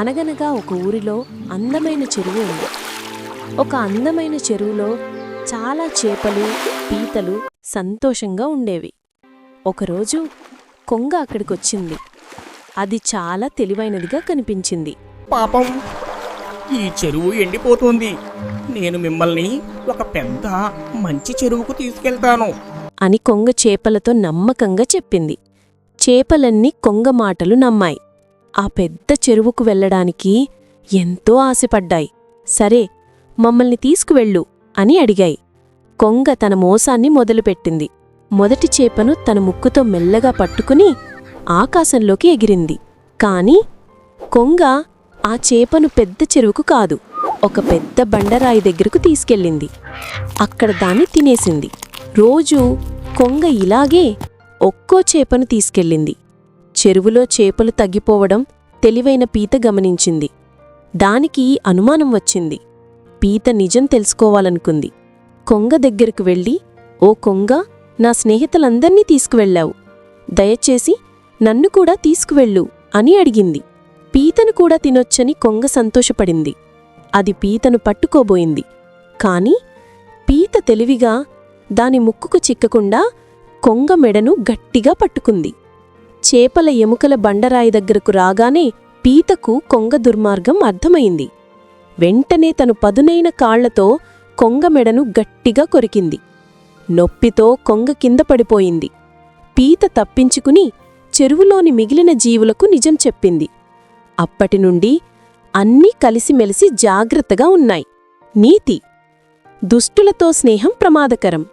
అనగనగా ఒక ఊరిలో అందమైన చెరువు ఉంది. ఒక అందమైన చెరువులో చాలా చేపలు పీతలు సంతోషంగా ఉండేవి. ఒకరోజు కొంగ అక్కడికొచ్చింది. అది చాలా తెలివైనదిగా కనిపించింది. పాపం ఈ చెరువు ఎండిపోతుంది. నేను మిమ్మల్ని ఒక పెద్ద మంచి చెరువుకు తీసుకెళ్తాను. అని కొంగ చేపలతో నమ్మకంగా చెప్పింది. చేపలన్నీ కొంగ మాటలు నమ్మాయి. ఆ పెద్ద చెరువుకు వెళ్ళడానికి ఎంతో ఆశపడ్డాయి. సరే మమ్మల్ని తీసుకువెళ్ళు అని అడిగాయి. కొంగ తన మోసాన్ని మొదలుపెట్టింది. మొదటి చేపను తన ముక్కుతో మెల్లగా పట్టుకుని ఆకాశంలోకి ఎగిరింది. కాని కొంగ ఆ చేపను పెద్ద చెరువుకు కాదు ఒక పెద్ద బండరాయి దగ్గరకు తీసుకెళ్ళింది. అక్కడ దాన్ని తినేసింది. రోజూ కొంగ ఇలాగే ఒక్కో చేపను తీసుకెళ్ళింది. చెరువులో చేపలు తగ్గిపోవడం తెలివైన పీత గమనించింది. దానికి అనుమానం వచ్చింది. పీత నిజం తెలుసుకోవాలనుకుంది. కొంగ దగ్గరకు వెళ్ళి ఓ కొంగ నా స్నేహితులందర్నీ తీసుకువెళ్ళావు. దయచేసి నన్ను కూడా తీసుకువెళ్ళు అని అడిగింది. పీతను కూడా తినొచ్చని కొంగ సంతోషపడింది. అది పీతను పట్టుకోబోయింది. కాని పీత తెలివిగా దాని ముక్కుకు చిక్కకుండా కొంగ మెడను గట్టిగా పట్టుకుంది. చేపల ఎముకల బండరాయి దగ్గరకు రాగానే పీతకు కొంగ దుర్మార్గం అర్థమైంది. వెంటనే తను పదునైన కాళ్ళతో కొంగ మెడను గట్టిగా కొరికింది. నొప్పితో కొంగ కింద పడిపోయింది. పీత తప్పించుకుని చెరువులోని మిగిలిన జీవులకు నిజం చెప్పింది. అప్పటినుండి అన్నీ కలిసిమెలిసి జాగ్రత్తగా ఉన్నాయి. నీతి. దుష్టులతో స్నేహం ప్రమాదకరం.